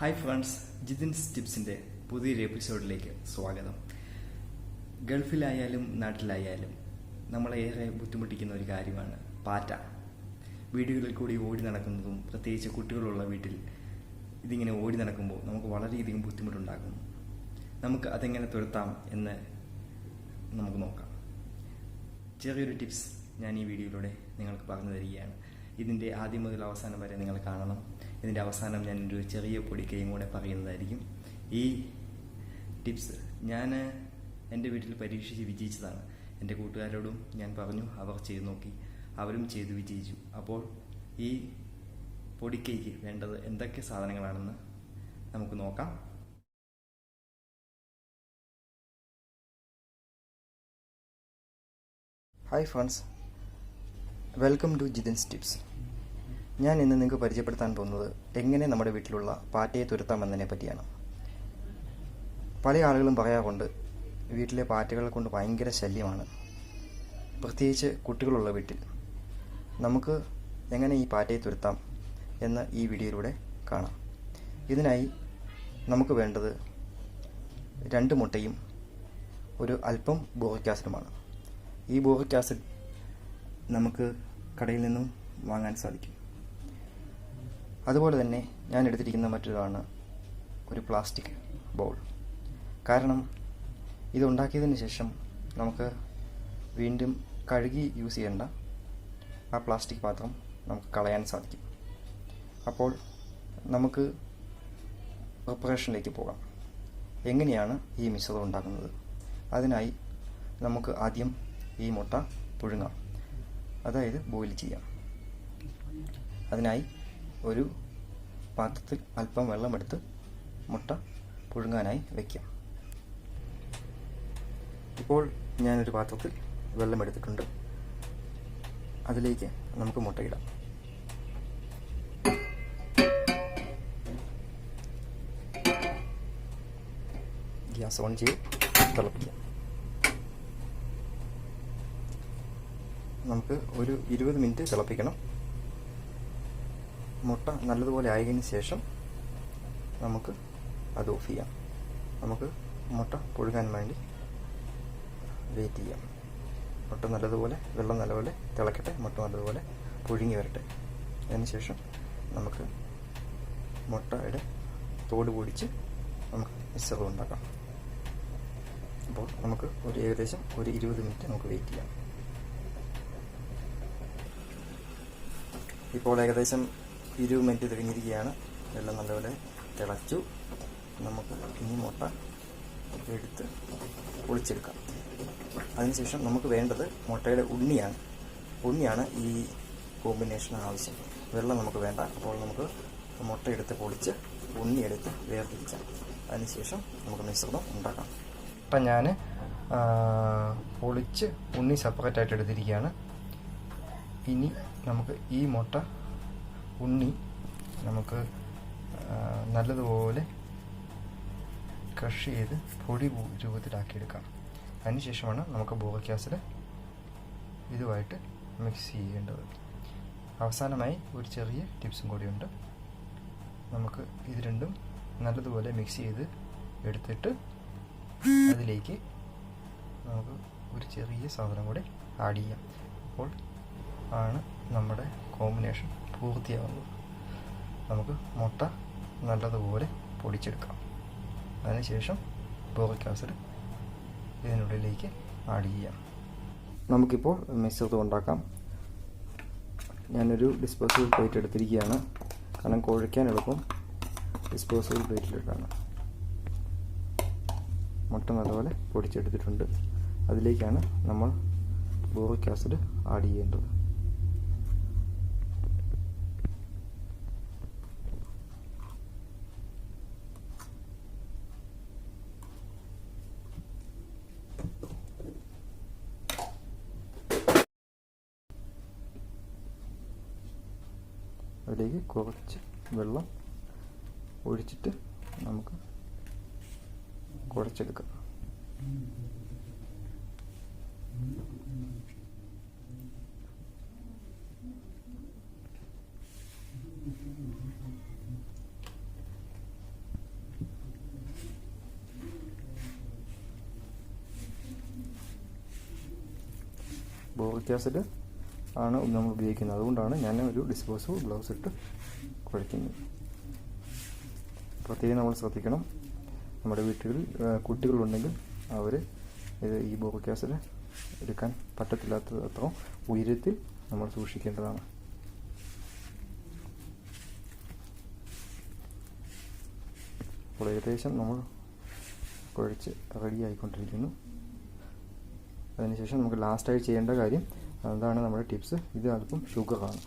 Hi friends Jithin's ടിപ്സിന്റെ പുതിയൊരു എപ്പിസോഡിലേക്ക് സ്വാഗതം. ഗൾഫിലായാലും നാട്ടിലായാലും നമ്മളേറെ ബുദ്ധിമുട്ടിക്കുന്ന ഒരു കാര്യമാണ് പാറ്റ. വീടുകളിൽ കൂടി ഓടി നടക്കുന്നതും പ്രത്യേകിച്ച് കുട്ടികളുള്ള വീട്ടിൽ ഇതിങ്ങനെ ഓടി നടക്കുമ്പോൾ നമുക്ക് വളരെയധികം ബുദ്ധിമുട്ടുണ്ടാകും. നമുക്ക് അതെങ്ങനെ തുരത്താം എന്ന് നമുക്ക് നോക്കാം. ചെറിയൊരു ടിപ്സ് ഞാൻ ഈ വീഡിയോയിലൂടെ നിങ്ങൾക്ക് പറഞ്ഞു തരികയാണ്. ഇതിന്റെ ആദ്യം മുതൽ അവസാനം വരെ നിങ്ങൾ കാണണം. ഇതിന്റെ അവസാനം ഞാൻ ഒരു ചെറിയ പൊടിക്കൈയും കൂടെ പറയുന്നതായിരിക്കും. ഈ ടിപ്സ് ഞാൻ എന്റെ വീട്ടിൽ പരീക്ഷിച്ച് വിജയിച്ചതാണ്. എന്റെ കൂട്ടുകാരോടും ഞാൻ പറഞ്ഞു അവർ ചെയ്തു നോക്കി. അവരും ചെയ്തു വിജയിച്ചു. അപ്പോൾ ഈ പൊടിക്കൈക്ക് വേണ്ടത് എന്തൊക്കെ സാധനങ്ങളാണെന്ന് നമുക്ക് നോക്കാം. Hi friends welcome to Jithin's tips ഞാൻ ഇന്ന് നിങ്ങൾക്ക് പരിചയപ്പെടുത്താൻ പോകുന്നത് എങ്ങനെ നമ്മുടെ വീട്ടിലുള്ള പാറ്റയെ തുരത്താമെന്നതിനെ പറ്റിയാണ്. പല ആളുകളും പറയാറുണ്ട് വീട്ടിലെ പാറ്റകളെ കൊണ്ട് ഭയങ്കര ശല്യമാണ്. പ്രത്യേകിച്ച് കുട്ടികളുള്ള വീട്ടിൽ. നമുക്ക് എങ്ങനെ ഈ പാറ്റയെ തുരത്താം എന്ന് ഈ വീഡിയോയിലൂടെ കാണാം. ഇതിനായി നമുക്ക് വേണ്ടത് രണ്ട് മുട്ടയും ഒരു അല്പം ബോറിക് ആസിഡുമാണ്. ഈ ബോറിക് ആസിഡ് നമുക്ക് കടയിൽ നിന്നും വാങ്ങാൻ സാധിക്കും. അതുപോലെ തന്നെ ഞാൻ എടുത്തിരിക്കുന്ന മറ്റൊരാണ് ഒരു പ്ലാസ്റ്റിക് ബൗൾ കാരണം ഇത് ഉണ്ടാക്കിയതിന് ശേഷം നമുക്ക് വീണ്ടും കഴുകി യൂസ് ചെയ്യേണ്ട ആ പ്ലാസ്റ്റിക് പാത്രം നമുക്ക് കളയാൻ സാധിക്കും. അപ്പോൾ നമുക്ക് പ്രിപ്പറേഷനിലേക്ക് പോകാം. എങ്ങനെയാണ് ഈ മിശ്രിതം ഉണ്ടാക്കുന്നത്? അതിനായി നമുക്ക് ആദ്യം ഈ മുട്ട പുഴുങ്ങാം. അതായത് ബോയിൽ ചെയ്യാം. അതിനായി ഒരു പാത്രത്തിൽ അല്പം വെള്ളമെടുത്ത് മുട്ട പുഴുങ്ങാനായി വയ്ക്കാം ഇപ്പോൾ ഞാനൊരു പാത്രത്തിൽ വെള്ളമെടുത്തിട്ടുണ്ട് അതിലേക്ക് നമുക്ക് മുട്ടയിടാം ഗ്യാസ് ഓൺ ചെയ്ത് തിളപ്പിക്കാം. നമുക്ക് ഒരു ഇരുപത് മിനിറ്റ് തിളപ്പിക്കണം. മുട്ട നല്ലതുപോലെ ആയതിന് ശേഷം നമുക്ക് അത് ഓഫ് ചെയ്യാം. നമുക്ക് മുട്ട പുഴുകാൻ വേണ്ടി വെയിറ്റ് ചെയ്യാം. മുട്ട നല്ലതുപോലെ വെള്ളം നല്ലപോലെ തിളക്കട്ടെ. മുട്ട നല്ലതുപോലെ പുഴുങ്ങി വരട്ടെ. അതിനുശേഷം നമുക്ക് മുട്ടയുടെ തോട് പൊടിച്ച് നമുക്ക് മിശ്രിതം ഉണ്ടാക്കാം. അപ്പോൾ നമുക്ക് ഒരു ഏകദേശം ഒരു ഇരുപത് മിനിറ്റ് നമുക്ക് വെയിറ്റ് ചെയ്യാം. ഇപ്പോൾ ഏകദേശം ഇരുപത് മിനിറ്റ് തിരിഞ്ഞിരിക്കുകയാണ്. വെള്ളം നല്ലപോലെ തിളച്ചു. നമുക്ക് ഇനി മുട്ട എടുത്ത് പൊളിച്ചെടുക്കാം. അതിനുശേഷം നമുക്ക് വേണ്ടത് മുട്ടയുടെ ഉണ്ണിയാണ്. ഉണ്ണിയാണ് ഈ കോമ്പിനേഷൻ ആവശ്യം. വെള്ളം നമുക്ക് വേണ്ട. അപ്പോൾ നമുക്ക് മുട്ട എടുത്ത് പൊളിച്ച് ഉണ്ണി എടുത്ത് വേർതിരിക്കാം. അതിനുശേഷം നമുക്ക് മിശ്രിതം ഉണ്ടാക്കാം. ഇപ്പം ഞാൻ പൊളിച്ച് ഉണ്ണി സെപ്പറേറ്റ് ആയിട്ട് എടുത്തിരിക്കുകയാണ്. ഇനി നമുക്ക് ഈ മുട്ട ഉണ്ണി നമുക്ക് നല്ലതുപോലെ ക്രഷ് ചെയ്ത് പൊടി രൂപത്തിലാക്കിയെടുക്കാം. അതിനുശേഷമാണ് നമുക്ക് ബോഗക്യാസിൽ ഇതുമായിട്ട് മിക്സ് ചെയ്യേണ്ടത്. അവസാനമായി ഒരു ചെറിയ ടിപ്സും കൂടിയുണ്ട്. നമുക്ക് ഇത് രണ്ടും നല്ലതുപോലെ മിക്സ് ചെയ്ത് എടുത്തിട്ട് അതിലേക്ക് നമുക്ക് ഒരു ചെറിയ സാധനം കൂടി ആഡ് ചെയ്യാം. അപ്പോൾ ആണ് നമ്മുടെ കോമ്പിനേഷൻ പൂർത്തിയാവുന്നത് നമുക്ക് മുട്ട നല്ലതുപോലെ പൊടിച്ചെടുക്കാം. അതിനുശേഷം ബോറിക് ആസിഡ് ഇതിനുള്ളിലേക്ക് ആഡ് ചെയ്യാം. നമുക്കിപ്പോൾ മിശ്രിതം ഉണ്ടാക്കാം. ഞാനൊരു ഡിസ്പോസിബിൾ പ്ലേറ്റ് എടുത്തിരിക്കുകയാണ്. കാരണം കുഴയ്ക്കാൻ എളുപ്പം ഡിസ്പോസിബിൾ പ്ലേറ്റിലിട്ടാണ് മുട്ട നല്ലപോലെ പൊടിച്ചെടുത്തിട്ടുണ്ട്. അതിലേക്കാണ് നമ്മൾ ബോറിക് ആസിഡ് ആഡ് ചെയ്യേണ്ടത്. അതിലേക്ക് കുറച്ച് വെള്ളം ഒഴിച്ചിട്ട് നമുക്ക് കുറച്ചെടുക്കാം ബോറിക് ആസിഡ് ആണ് നമ്മൾ ഉപയോഗിക്കുന്നത്. അതുകൊണ്ടാണ് ഞാൻ ഒരു ഡിസ്പോസിബിൾ ഗ്ലൗസ് ഇട്ട് കുഴയ്ക്കുന്നത് പ്രത്യേകം നമ്മൾ ശ്രദ്ധിക്കണം. നമ്മുടെ വീട്ടുകളിൽ കുട്ടികളുണ്ടെങ്കിൽ അവർ ഇത് ഈ ബോബ് ഗ്യാസിൽ എടുക്കാൻ പറ്റത്തില്ലാത്തത്ര ഉയരത്തിൽ നമ്മൾ സൂക്ഷിക്കേണ്ടതാണ്. അപ്പോൾ ഏകദേശം നമ്മൾ കുഴച്ച് റെഡി ആയിക്കൊണ്ടിരിക്കുന്നു. അതിനുശേഷം നമുക്ക് ലാസ്റ്റായി ചെയ്യേണ്ട കാര്യം അതാണ് നമ്മുടെ ടിപ്സ്. ഇത് അല്പം ഷുഗറാണ്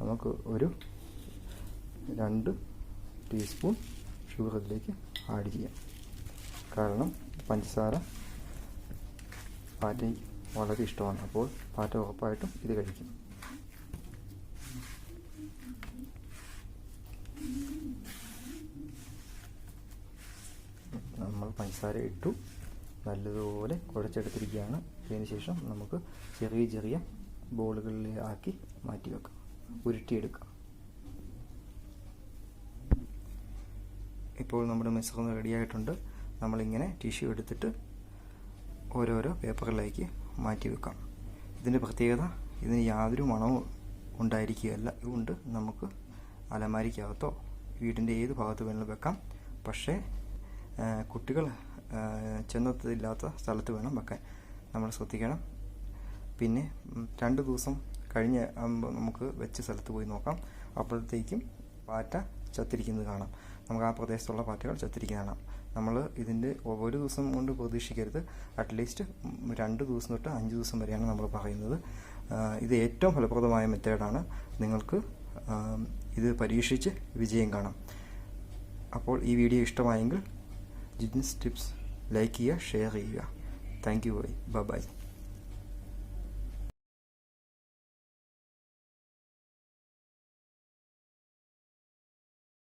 നമുക്ക് ഒരു രണ്ട് ടീസ്പൂൺ ഷുഗർ ഇതിലേക്ക് ആഡ് ചെയ്യാം. കാരണം പഞ്ചസാര പാറ്റ വളരെ ഇഷ്ടമാണ്. അപ്പോൾ പാറ്റ ഉറപ്പായിട്ടും ഇത് കഴിക്കും. നമ്മൾ പഞ്ചസാര ഇട്ടു. നല്ലതുപോലെ കുഴച്ചെടുത്തിരിക്കുകയാണ്. അതിന് ശേഷം നമുക്ക് ചെറിയ ചെറിയ ബോളുകളിൽ ആക്കി മാറ്റി വെക്കാം. ഉരുട്ടിയെടുക്കാം. ഇപ്പോൾ നമ്മുടെ മിശ്രിതം റെഡിയായിട്ടുണ്ട് നമ്മളിങ്ങനെ ടിഷ്യൂ എടുത്തിട്ട് ഓരോരോ പേപ്പറിലേക്ക് മാറ്റി വെക്കാം. ഇതിന്റെ പ്രത്യേകത ഇതിന് യാതൊരു മണവും ഉണ്ടായിരിക്കുകയല്ല. അതുകൊണ്ട് നമുക്ക് അലമാരിക്കകത്തോ വീടിന്റെ ഏത് ഭാഗത്ത് വേണമെങ്കിലും വെക്കാം. പക്ഷേ കുട്ടികൾ ചെന്നെത്തില്ലാത്ത സ്ഥലത്ത് വേണം വെക്കാൻ. നമ്മൾ ശ്രദ്ധിക്കണം. പിന്നെ രണ്ട് ദിവസം കഴിഞ്ഞ് നമുക്ക് വെച്ച സ്ഥലത്ത് പോയി നോക്കാം. അപ്പോഴത്തേക്കും പാറ്റ ചത്തിരിക്കുന്നത് കാണാം. നമുക്ക് ആ പ്രദേശത്തുള്ള പാറ്റകൾ ചത്തിരിക്കുന്നത് കാണാം. നമ്മൾ ഇതിന്റെ ഒരു ദിവസം കൊണ്ട് പ്രതീക്ഷിക്കരുത്. അറ്റ്ലീസ്റ്റ് രണ്ട് ദിവസം തൊട്ട് അഞ്ച് ദിവസം വരെയാണ് നമ്മൾ പറയുന്നത്. ഇത് ഏറ്റവും ഫലപ്രദമായ മെത്തേഡാണ്. നിങ്ങൾക്ക് ഇത് പരീക്ഷിച്ച് വിജയം കാണാം. അപ്പോൾ ഈ വീഡിയോ ഇഷ്ടമായെങ്കിൽ ജിൻസ് ടിപ്സ് ലൈക്ക് ചെയ്യുക ഷെയർ ചെയ്യുക. thank you bye bye